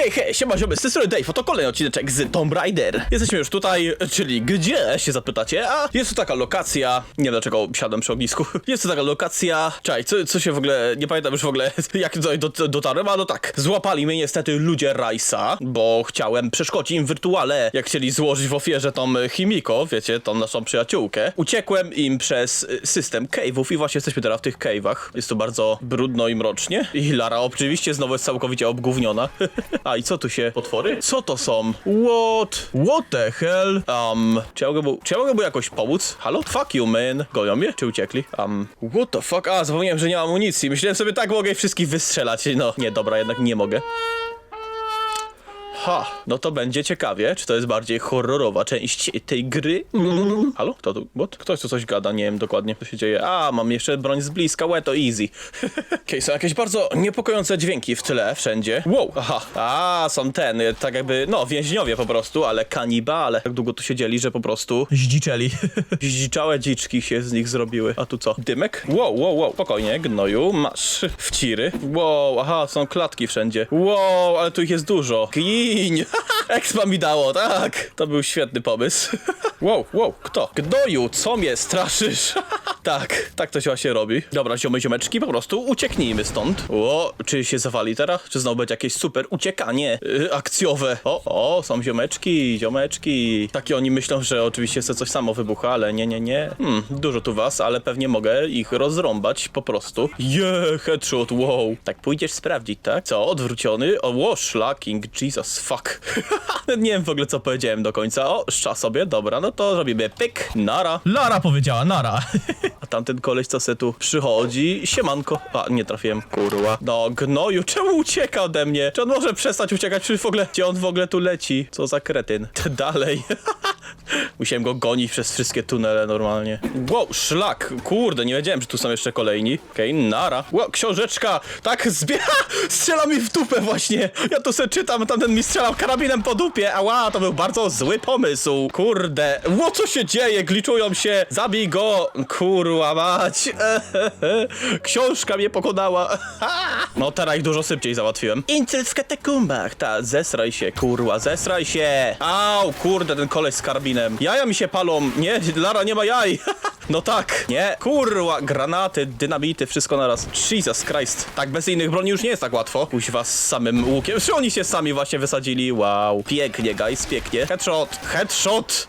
Hej, hej, siema ziomy, z tej strony Dave, to kolejny odcineczek z Tomb Raider. Jesteśmy już tutaj, czyli gdzie, się zapytacie, a jest to taka lokacja, nie wiem dlaczego siadłem przy ognisku, jest to taka lokacja, czaj, co, co się w ogóle, nie pamiętam już w ogóle, jak tutaj dot- dotarłem, a no tak, złapali mnie niestety ludzie Rajsa, bo chciałem przeszkodzić im wirtuale, jak chcieli złożyć w ofierze tą e, Himiko, wiecie, tą naszą przyjaciółkę. Uciekłem im przez system cave'ów i właśnie jesteśmy teraz w tych cave'ach. Jest tu bardzo brudno i mrocznie. I Lara oczywiście znowu jest całkowicie obgówniona. A i co tu się... Potwory? Co to są? What? What the hell? Um, czy ja mogę czy ja mogę jakoś pomóc? Halo? Fuck you, man. Gonią mnie? Czy uciekli? Um, what the fuck? A, zapomniałem, że nie mam amunicji. Myślałem sobie, tak mogę ich wszystkich wystrzelać. No, nie, dobra, jednak nie mogę. Ha, no to będzie ciekawie, czy to jest bardziej horrorowa część tej gry? Halo? Kto tu? What? Ktoś tu coś gada, nie wiem dokładnie, co się dzieje. A, mam jeszcze broń z bliska, łe, to easy. Okej, są jakieś bardzo niepokojące dźwięki w tle, wszędzie. Wow, aha. A, są ten, y, tak jakby, no, więźniowie po prostu, ale kanibale. Tak długo tu siedzieli, że po prostu zdziczeli. Zdziczałe dziczki się z nich zrobiły. A tu co? Dymek? Wow, wow, wow. Spokojnie, gnoju, masz wciry. Wow, aha, są klatki wszędzie. Wow, ale tu ich jest dużo. Gin! Expa mi dało, tak. To był świetny pomysł. wow, wow, kto? Gnoju, co mnie straszysz? tak, tak to się właśnie robi. Dobra, ziomy, ziomeczki, po prostu ucieknijmy stąd. O, czy się zawali teraz? Czy znowu będzie jakieś super uciekanie yy, akcjowe? O, o, są ziomeczki, ziomeczki. Takie oni myślą, że oczywiście se coś samo wybucha, ale nie, nie, nie. Hmm, dużo tu was, ale pewnie mogę ich rozrąbać po prostu. Yeah, headshot, wow. Tak pójdziesz sprawdzić, tak? Co, odwrócony? O, wow, szlaking, Jesus, fuck. nie wiem w ogóle, co powiedziałem do końca. O, szcza sobie, dobra, no to robimy pyk, nara. Lara powiedziała, nara. A tamten koleś, co se tu przychodzi, siemanko. A, nie trafiłem, kurwa. No, gnoju, czemu ucieka ode mnie? Czy on może przestać uciekać? Czy w ogóle, gdzie on w ogóle tu leci? Co za kretyn. Dalej. Musiałem go gonić przez wszystkie tunele normalnie. Wow, szlak. Kurde, nie wiedziałem, że tu są jeszcze kolejni. Okej, nara. Wow, książeczka. Tak, zbiera. Strzela mi w dupę właśnie. Ja tu se czytam, tamten mi strzelał karabinem po dupie. Ała, to był bardzo zły pomysł. Kurde. Ło, co się dzieje? Gliczują się. Zabij go. Kurwa mać. Książka mnie pokonała. No teraz ich dużo szybciej załatwiłem. Incel w katakumbach. Ta, zesraj się, kurwa, zesraj się. Au, kurde, ten koleś z karbinem. Jaja mi się palą. Nie, Lara nie ma jaj. No tak, nie, kurwa, granaty, dynamity, wszystko naraz. Jesus Christ. Tak, bez innych broni już nie jest tak łatwo. Was z samym łukiem. Czy oni się sami właśnie wysadzili? Wow. Pięknie, guys, pięknie. Headshot, headshot.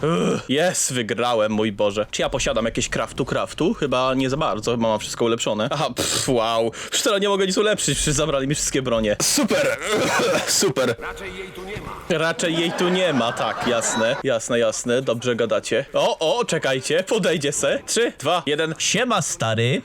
Yes, wygrałem, mój Boże. Czy ja posiadam jakieś craftu, craftu? Chyba nie za bardzo, chyba mam wszystko ulepszone. Aha, pff, wow. Teraz nie mogę nic ulepszyć, przecież zabrali mi wszystkie bronie. Super, super. Raczej jej tu nie. Raczej jej tu nie ma, tak, jasne, jasne, jasne, dobrze gadacie. O, o, czekajcie, podejdzie se. Trzy, dwa, jeden. Siema stary.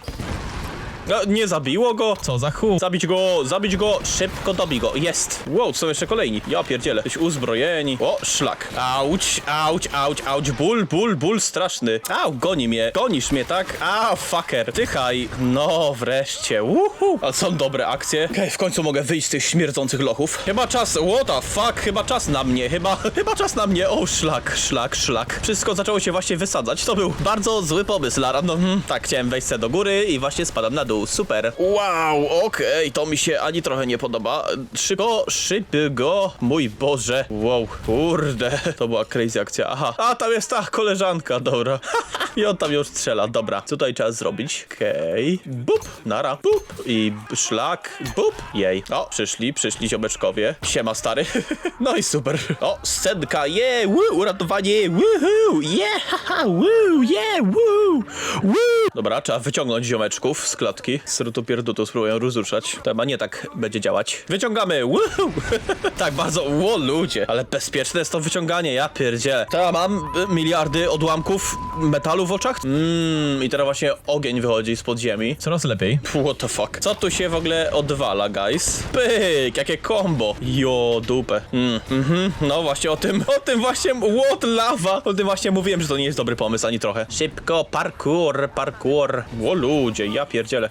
No, nie zabiło go? Co za chuj. Zabić go, zabić go, szybko dobij go. Jest. Wow, są jeszcze kolejni. Ja pierdzielę. Jesteś uzbrojeni. O, szlak. Auć, auć, auć, auć. Ból, ból, ból straszny. Au, goni mnie. Gonisz mnie, tak? A, fucker. Tychaj. No, wreszcie. Uhu. Ale są dobre akcje. Okej, w końcu mogę wyjść z tych śmierdzących lochów. Chyba czas, what the fuck, chyba czas na mnie. Chyba, chyba czas na mnie. O, szlak, szlak, szlak. Wszystko zaczęło się właśnie wysadzać. To był bardzo zły pomysł, Lara. No, hmm. tak, chciałem wejść do góry i właśnie spadam na dół. Super. Wow, okej, to mi się ani trochę nie podoba. Szybko, szybko, mój Boże. Wow, kurde, to była crazy akcja. Aha, a tam jest ta koleżanka, dobra. I on tam już strzela, dobra. Co tutaj trzeba zrobić? Okej, bup, nara, bup i szlak, bup, jej. O, przyszli, przyszli ziomeczkowie. Siema, stary. No i super. O, scenka, je, woo, uratowanie, woohoo, yeah, haha, woo, yeah, woo, woo. Dobra, trzeba wyciągnąć ziomeczków z klatki. Srutu pierdutu spróbuję rozruszać. To chyba nie tak będzie działać. Wyciągamy, woohoo. tak, bardzo, ło ludzie. Ale bezpieczne jest to wyciąganie, ja pierdzielę. Teraz mam y, miliardy odłamków metalu w oczach. Mmm, i teraz właśnie ogień wychodzi z podziemi. Coraz lepiej. What the fuck? Co tu się w ogóle odwala, guys? Pyk, jakie combo. Jo, dupę. Mm, mhm, no właśnie o tym, o tym właśnie, what lava. O tym właśnie mówiłem, że to nie jest dobry pomysł ani trochę. Szybko, parkour, parkour. Ło ludzie, ja pierdzielę.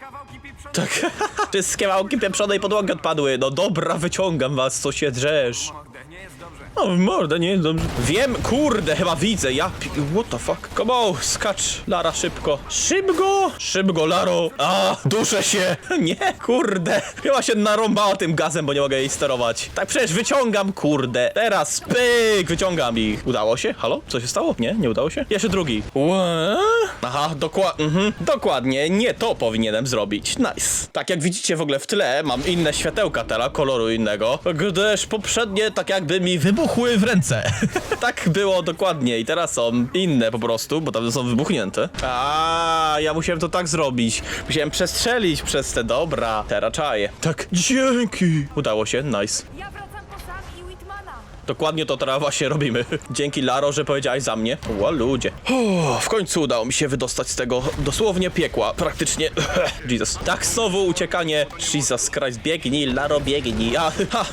Kawałki Tak, wszystkie małki pieprzonej podłogi odpadły. No dobra, wyciągam was, co się drzesz. mordę. Nie jest dobrze. O, w mordę, nie jest dobrze. Wiem, kurde, chyba widzę, ja... pi- What the fuck? Come on, skacz, Lara, szybko. Szybko! Szybko, Laro! A, duszę się! Nie, kurde. Chyba się narąbała tym gazem, bo nie mogę jej sterować. Tak przecież wyciągam, kurde. Teraz, pyk, wyciągam ich. Udało się? Halo? Co się stało? Nie, nie udało się? Jeszcze drugi. Ła? Aha, dokładnie, mhm, dokładnie, nie to powinienem zrobić. Nice. Tak jak widzicie w ogóle w tle, mam inne światełka teraz, koloru innego, gdyż poprzednie tak jakby mi wy... Wybuchły w ręce. Tak było dokładnie i teraz są inne po prostu, bo tam są wybuchnięte. A, ja musiałem to tak zrobić. Musiałem przestrzelić przez te dobra. Teraz czaję. Tak, dzięki. Udało się, nice. Ja wracam Dokładnie to teraz właśnie robimy. Dzięki Laro, że powiedziałeś za mnie. Ła ludzie. W końcu udało mi się wydostać z tego dosłownie piekła. Praktycznie. Jesus. Tak znowu uciekanie. Jesus Christ, biegnij, Laro, biegnij. A, ha,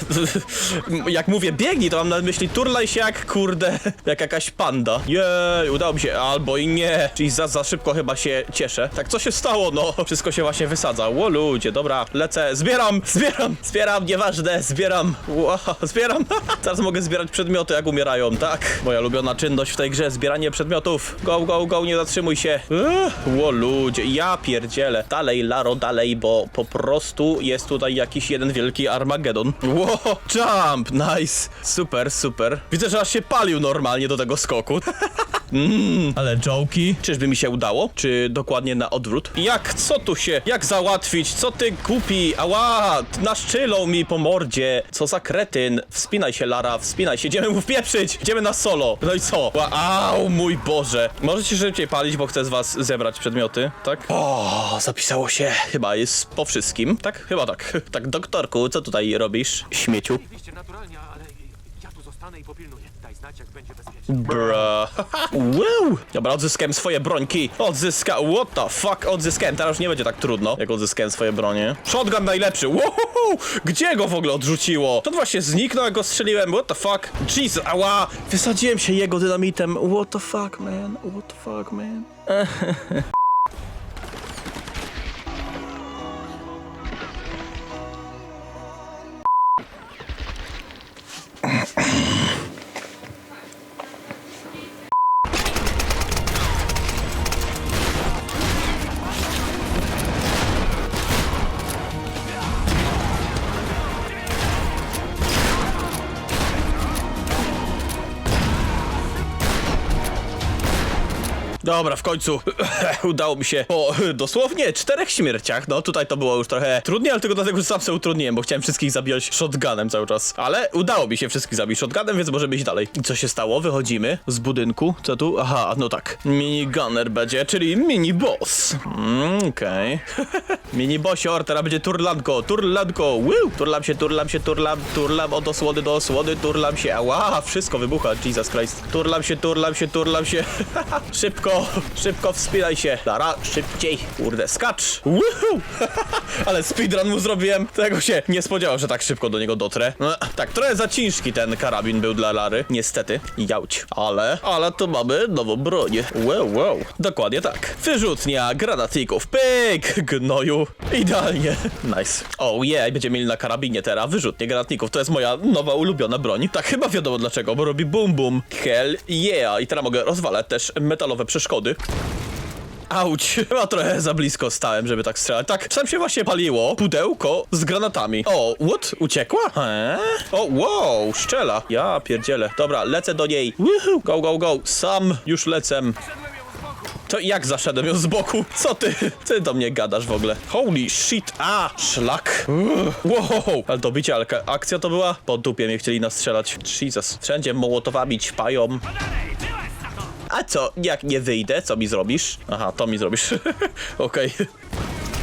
jak mówię biegnij, to mam na myśli turlaj się jak kurde, jak jakaś panda. Jej, udało mi się, albo i nie. Jesus, za szybko chyba się cieszę. Tak, co się stało? No, wszystko się właśnie wysadza. Ło ludzie, dobra, lecę, zbieram, zbieram, zbieram, nieważne, zbieram. Wow, zbieram. Teraz mogę zbierać przedmioty, jak umierają, tak? Moja ulubiona czynność w tej grze, zbieranie przedmiotów. Go, go, go, nie zatrzymuj się. Ło ludzie, ja pierdzielę. Dalej, Laro, dalej, bo po prostu jest tutaj jakiś jeden wielki Armagedon. Ło, jump, nice. Super, super. Widzę, że aż się palił normalnie do tego skoku. Ale jołki. Czyżby mi się udało? Czy dokładnie na odwrót? Jak? Co tu się? Jak załatwić? Co ty kupi? Ała! Naszczylą mi po mordzie. Co za kretyn. Wspinaj się, Lara, wspinaj się. Idziemy mu wpieprzyć. Idziemy na solo. No i co? Au, mój Boże. Możecie szybciej palić, bo chcę z was zebrać przedmioty, tak? O, zapisało się. Chyba jest po wszystkim, tak? Chyba tak. Tak, doktorku, co tutaj robisz? Śmieciu. Oczywiście naturalnie, ale ja tu zostanę i popilnuję. Znać, jak będzie bezpiecznie. Dobra, odzyskałem swoje brońki. Odzyska... What the fuck? Odzyskałem. Teraz już nie będzie tak trudno, jak odzyskałem swoje bronie. Shotgun najlepszy. Wow. Gdzie go w ogóle odrzuciło? To właśnie zniknął, jak go strzeliłem. What the fuck? Jesus, ała. Wysadziłem się jego dynamitem. What the fuck, man? What the fuck, man? Dobra, w końcu udało mi się po dosłownie czterech śmierciach. No tutaj to było już trochę trudniej, ale tylko dlatego, że sam sobie utrudniłem, bo chciałem wszystkich zabijać shotgunem cały czas. Ale udało mi się wszystkich zabić shotgunem, więc możemy iść dalej. I co się stało? Wychodzimy z budynku. Co tu? Aha, no tak. Minigunner będzie, czyli mini boss. Mm, Okej. mini bossior, teraz będzie turlanko, turlanko. Woo! Turlam się, turlam się, turlam, turlam od osłony do osłony, turlam się. Ała, wszystko wybucha, Jesus Christ. Turlam się, turlam się, turlam się. Szybko, szybko wspinaj się. Lara, szybciej. Kurde, skacz. Woohoo! Ale speedrun mu zrobiłem. Tego się nie spodziewał, że tak szybko do niego dotrę. No, tak, trochę za ciężki ten karabin był dla Lary. Niestety. Jauć. Ale, ale to mamy nową broń. Wow, wow. Dokładnie tak. Wyrzutnia granatników. Pyk! Gnoju. Idealnie. Nice. Oh yeah, będziemy mieli na karabinie teraz wyrzutnie granatników. To jest moja nowa ulubiona broń. Tak chyba wiadomo dlaczego, bo robi bum bum. Hell yeah. I teraz mogę rozwalać też metalowe przeszkody. Auć, chyba trochę za blisko stałem, żeby tak strzelać. Tak, sam się właśnie paliło pudełko z granatami. O, what? Uciekła? Eee? O, wow, szczela. Ja pierdzielę. Dobra, lecę do niej. Woohoo, go, go, go. Sam już lecę. To jak zaszedłem ją z boku? Co ty? Ty do mnie gadasz w ogóle? Holy shit! A! Szlak! Uff. Wow! Ale to bicie, ale akcja to była? Po dupie mnie chcieli nastrzelać. Jesus. Wszędzie mołotowami ćpają. A co, jak nie wyjdę, co mi zrobisz? Aha, to mi zrobisz. Okej.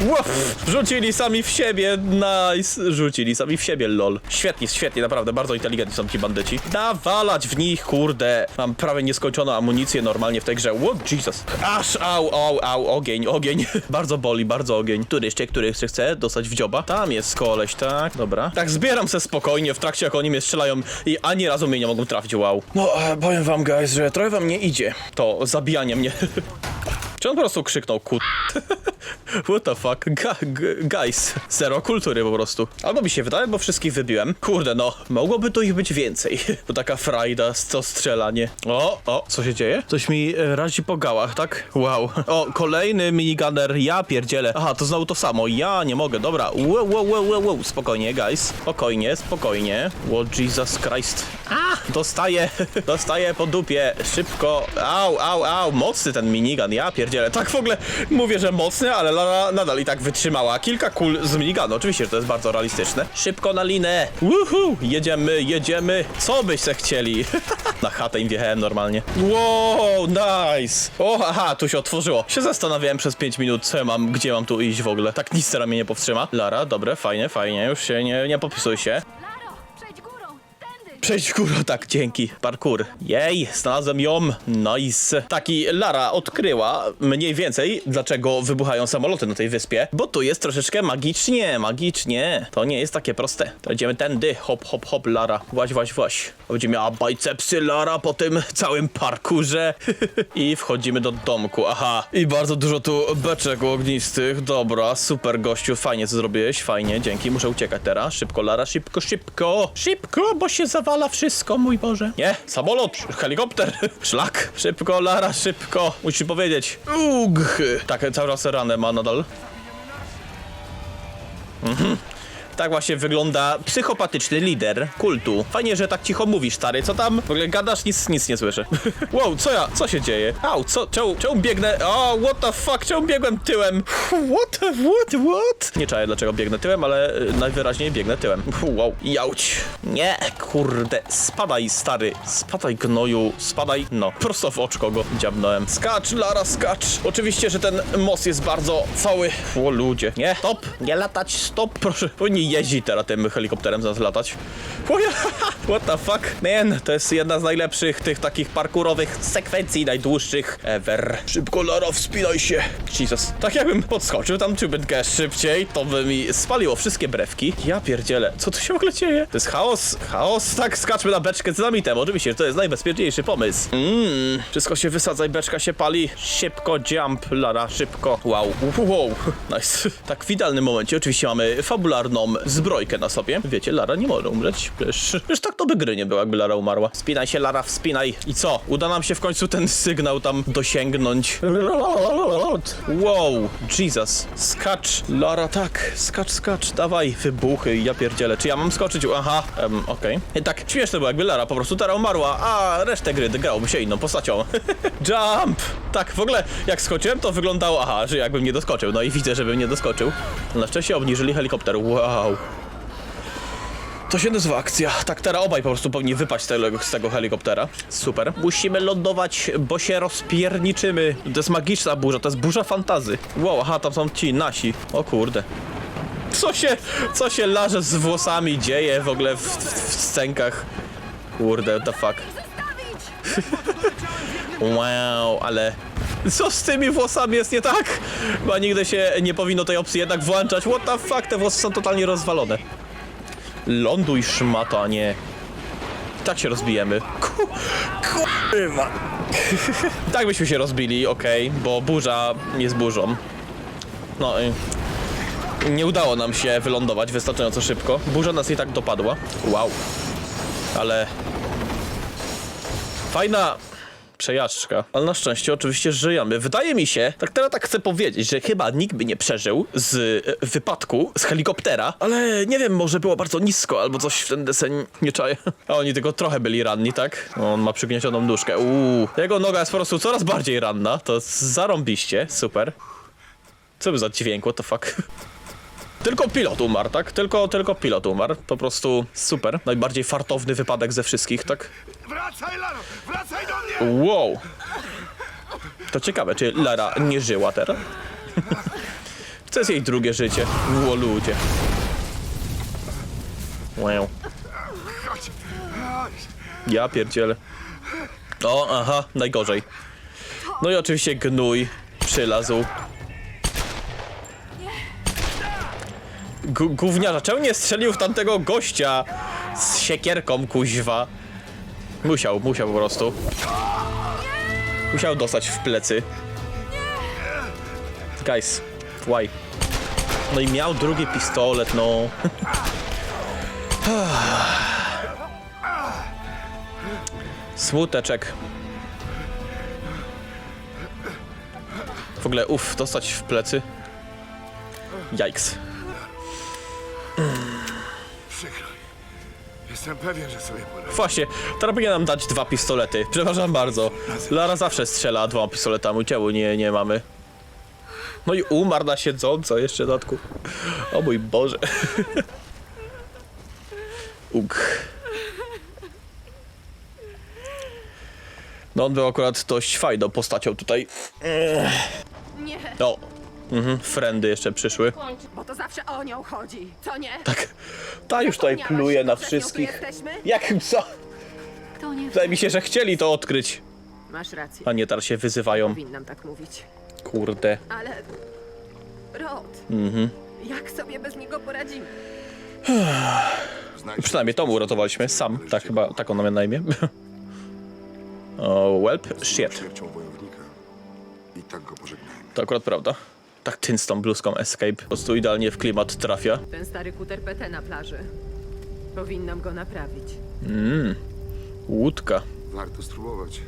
Łof! Rzucili sami w siebie, nice! Rzucili sami w siebie, lol. Świetnie, świetnie, naprawdę, bardzo inteligentni są ci bandyci. Nawalać w nich, kurde. Mam prawie nieskończoną amunicję normalnie w tej grze. What, Jesus. Aż, au, au, au, ogień, ogień. bardzo boli, bardzo ogień. Który jeszcze, który jeszcze chce dostać w dzioba? Tam jest koleś, tak, dobra. Tak, zbieram se spokojnie w trakcie, jak oni mnie strzelają i ani razu mnie nie mogą trafić, wow. No, e, powiem wam, guys, że trochę wam nie idzie to zabijanie mnie. Czy on po prostu krzyknął kut? What the fuck? Ga guys, zero kultury po prostu. Albo mi się wydaje, bo wszystkich wybiłem. Kurde, no, mogłoby tu ich być więcej. To taka frajda, co strzelanie. O, o, co się dzieje? Coś mi e, razi po gałach, tak? Wow. O, kolejny minigunner, ja pierdzielę. Aha, to znowu to samo, ja nie mogę, dobra. Wow, wow, wow, wow, wow. Spokojnie, guys. Spokojnie, spokojnie. What Jesus Christ. A, dostaję, dostaję po dupie. Szybko. Au, au, au. Mocny ten minigun, ja pierdzielę. Tak w ogóle mówię, że mocny, ale Lara nadal i tak wytrzymała. Kilka kul z minigunu. Oczywiście, że to jest bardzo realistyczne. Szybko na linę. Woohoo. Jedziemy, jedziemy. Co byście chcieli? na chatę im wjechałem normalnie. Wow, nice. O, aha, tu się otworzyło. Się zastanawiałem przez 5 minut, co mam, gdzie mam tu iść w ogóle. Tak nic teraz mnie nie powstrzyma. Lara, dobre, fajnie, fajnie. Już się nie, nie popisuj się. Przejdź! Przejdź górą, tak, dzięki. Parkour. Jej, znalazłem ją. Nice. Taki Lara odkryła mniej więcej, dlaczego wybuchają samoloty na tej wyspie, bo tu jest troszeczkę magicznie, magicznie. To nie jest takie proste. To idziemy tędy, hop, hop, hop, Lara. Właź, właź, właź. Będzie miała bicepsy Lara po tym całym parkurze. I wchodzimy do domku, aha. I bardzo dużo tu beczek ognistych. Dobra, super gościu, fajnie co zrobiłeś, fajnie, dzięki. Muszę uciekać teraz. Szybko, Lara, szybko, szybko. Szybko, bo się zawala wszystko, mój Boże. Nie, samolot, helikopter, szlak. Szybko, Lara, szybko. Musisz powiedzieć. Ugh. Tak, cały czas ranę ma nadal. Tak właśnie wygląda psychopatyczny lider kultu. Fajnie, że tak cicho mówisz, stary. Co tam? W ogóle gadasz, nic, nic nie słyszę. wow, co ja? Co się dzieje? Au, co? Czemu, czemu biegnę? O, what the fuck? Czemu biegłem tyłem? What the, what, what? Nie czaję, dlaczego biegnę tyłem, ale y, najwyraźniej biegnę tyłem. Wow, jauć. Nie, kurde. Spadaj, stary. Spadaj, gnoju. Spadaj. No, prosto w oczko go dziabnąłem. Skacz, Lara, skacz. Oczywiście, że ten most jest bardzo cały. O, ludzie. Nie, stop. Nie latać, stop. Proszę, powinni jeździć teraz tym helikopterem zamiast latać. What the fuck? Man, to jest jedna z najlepszych tych takich parkurowych sekwencji, najdłuższych ever. Szybko, Lara, wspinaj się. Jesus. Tak jakbym podskoczył tam ciubynkę szybciej, to by mi spaliło wszystkie brewki. Ja pierdzielę. Co tu się w ogóle dzieje? To jest chaos? Chaos? Tak, skaczmy na beczkę z dynamitem. Oczywiście, że to jest najbezpieczniejszy pomysł. Mmm, wszystko się wysadza i beczka się pali. Szybko, jump, Lara, szybko. Wow, wow, nice. Tak, w idealnym momencie oczywiście mamy fabularną zbrojkę na sobie. Wiecie, Lara nie może umrzeć. Przecież, przecież tak to by gry nie było, jakby Lara umarła. Spinaj się, Lara, wspinaj. I co? Uda nam się w końcu ten sygnał tam dosięgnąć. Wow, Jesus. Skacz, Lara, tak. Skacz, skacz, dawaj. Wybuchy, ja pierdzielę. Czy ja mam skoczyć? Aha, um, okej. I Tak, śmieszne było, jakby Lara po prostu teraz umarła, a resztę gry grałoby się inną postacią. Jump! Tak, w ogóle jak skoczyłem, to wyglądało, aha, że jakbym nie doskoczył. No i widzę, żebym nie doskoczył. Na szczęście obniżyli helikopter. Wow. To się nazywa akcja. Tak, teraz obaj po prostu powinni wypaść z tego, z tego helikoptera. Super. Musimy lądować, bo się rozpierniczymy. To jest magiczna burza, to jest burza fantazy. Wow, aha, tam są ci nasi. O kurde. Co się, co się larze z włosami dzieje w ogóle w, w, w scenkach? Kurde, what the fuck. Wow, ale co z tymi włosami jest nie tak? Chyba nigdy się nie powinno tej opcji jednak włączać. What the fuck, te włosy są totalnie rozwalone. Ląduj szmato, a nie... Tak się rozbijemy. Ku... Kurwa. tak byśmy się rozbili, okej, bo burza jest burzą. No i... Nie udało nam się wylądować wystarczająco szybko. Burza nas i tak dopadła. Wow. Ale... Fajna przejażdżka. Ale na szczęście oczywiście żyjemy. Wydaje mi się, tak teraz tak chcę powiedzieć, że chyba nikt by nie przeżył z e, wypadku z helikoptera, ale nie wiem, może było bardzo nisko albo coś w ten deseń nie czaje. A oni tylko trochę byli ranni, tak? On ma przygniecioną nóżkę. Uuu. Jego noga jest po prostu coraz bardziej ranna. To zarąbiście. Super. Co by za dźwięk, what the fuck? Tylko pilot umarł, tak? Tylko, tylko pilot umarł. Po prostu super. Najbardziej fartowny wypadek ze wszystkich, tak? Wracaj, Laro! Wracaj do mnie! Wow. To ciekawe, czy Lara nie żyła teraz? To jest jej drugie życie. Ło ludzie. Wow. Chodź! Chodź! Ja pierdzielę. O, aha, najgorzej. No i oczywiście gnój przylazł. Gówniarza, czemu nie strzelił w tamtego gościa z siekierką, kuźwa? Musiał, musiał po prostu. Musiał dostać w plecy. Guys, Why? No i miał drugi pistolet, no. Smuteczek. W ogóle, uff, dostać w plecy. Jajks. Jestem pewien, że sobie poradzę. Właśnie, teraz powinien nam dać dwa pistolety. Przepraszam bardzo. Lara zawsze strzela dwoma pistoletami, czemu nie, nie mamy? No i umarł na siedząco jeszcze w dodatku. O mój Boże. Ugh. No on był akurat dość fajną postacią tutaj. Nie, O, mhm, friendy jeszcze przyszły. bo to zawsze o nią chodzi, co nie? Tak, ta już tutaj Zapomniałaś, pluje na że przez nią tu wszystkich. jesteśmy? Jakim co? To nie Wydaje mi się, że chcieli to odkryć. Masz rację, A nie, teraz się wyzywają. powinnam tak mówić. Kurde. Ale... Rod, Mhm. jak sobie bez niego poradzimy? Znajdź Przynajmniej Tomu uratowaliśmy. Sam. Tak chyba, tak on miał na imię. o, welp, shit. śmiercią wojownika. I tak go pożegnajmy. To akurat prawda. Tak tyn z tą bluzką Escape. Po prostu idealnie w klimat trafia. Ten stary kuter PT na plaży. Powinnam go naprawić. Łódka. Warto spróbować.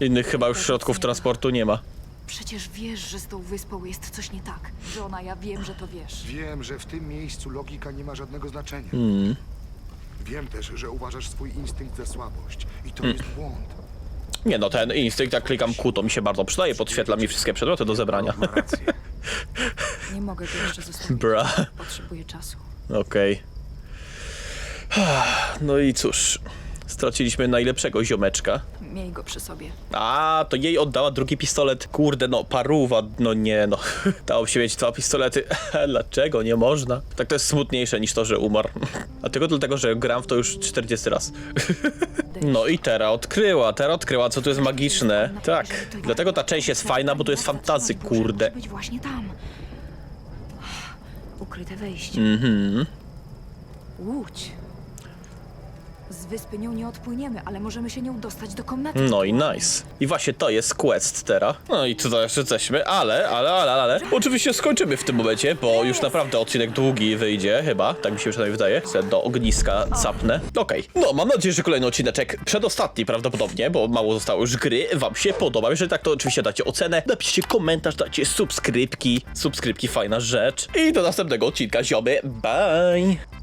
Innych chyba już środków transportu nie ma. Przecież wiesz, że z tą wyspą jest coś nie tak. Żona, ja wiem, że to wiesz. Wiem, że w tym miejscu logika nie ma żadnego znaczenia. Wiem też, że uważasz swój instynkt za słabość. I to jest błąd. Nie no, ten instynkt, jak klikam Q, to mi się bardzo przydaje. Podświetla mi wszystkie przedmioty do zebrania. Ma rację. Nie mogę tu jeszcze zostawić. Bra. Potrzebuję czasu. Okej. No i cóż. Straciliśmy najlepszego ziomeczka. Miej go przy sobie. A, to jej oddała drugi pistolet. Kurde, no, paruwa, no nie, no. Dało się mieć dwa pistolety. Dlaczego? Nie można. Tak to jest smutniejsze niż to, że umarł. A tylko dlatego, że gram w to już 40 raz. No i Tera odkryła, Tera odkryła, co tu jest magiczne. Tak, dlatego ta część jest fajna, bo to jest fantazy, kurde. Musi być właśnie tam. Ukryte wejście. Mhm. Łódź. Z wyspy nią nie odpłyniemy, ale możemy się nią dostać do komnaty. No i nice. I właśnie to jest quest Tera. No i tutaj jeszcze jesteśmy, ale, ale, ale, ale. Oczywiście skończymy w tym momencie, bo już naprawdę odcinek długi wyjdzie, chyba. Tak mi się przynajmniej wydaje. Se do ogniska zapnę. Okej. No, mam nadzieję, że kolejny odcineczek, przedostatni prawdopodobnie, bo mało zostało już gry, wam się podoba. Jeżeli tak, to oczywiście dacie ocenę, napiszcie komentarz, dajcie subskrypki. Subskrypki, fajna rzecz. I do następnego odcinka, ziomy. Bye!